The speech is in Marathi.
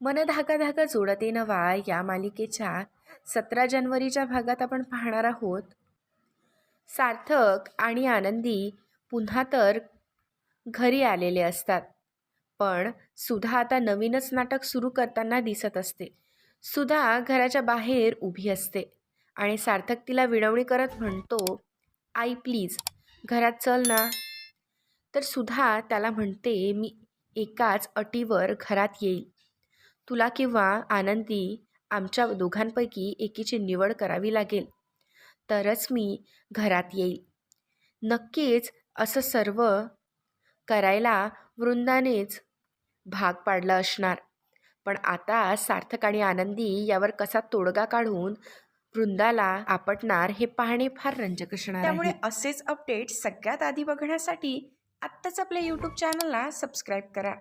मन धाका धाका जोडते नवा या मालिकेच्या सतरा जानेवारीच्या भागात आपण पाहणार आहोत. सार्थक आणि आनंदी पुन्हा तर घरी आलेले असतात. पण सुधा आता नवीनच नाटक सुरू करताना दिसत असते. सुधा घराच्या बाहेर उभी असते आणि सार्थक तिला विनवणी करत म्हणतो आई प्लीज घरात चल ना. तर सुधा त्याला म्हणते मी एकाच अटीवर घरात येईल. तुला किंवा आनंदी आमच्या दोघांपैकी एकीची निवड करावी लागेल. तरच मी घरात येईल. नक्कीच असं सर्व करायला वृंदानेच भाग पाडला असणार. पण आता सार्थक आणि आनंदी यावर कसा तोडगा काढून वृंदाला आपटणार हे पाहणे फार रंजक असणार त्यामुळे असेच अपडेट सगळ्यात आधी बघण्यासाठी आत्ताच आपल्या यूट्यूब चॅनलला सबस्क्राईब करा.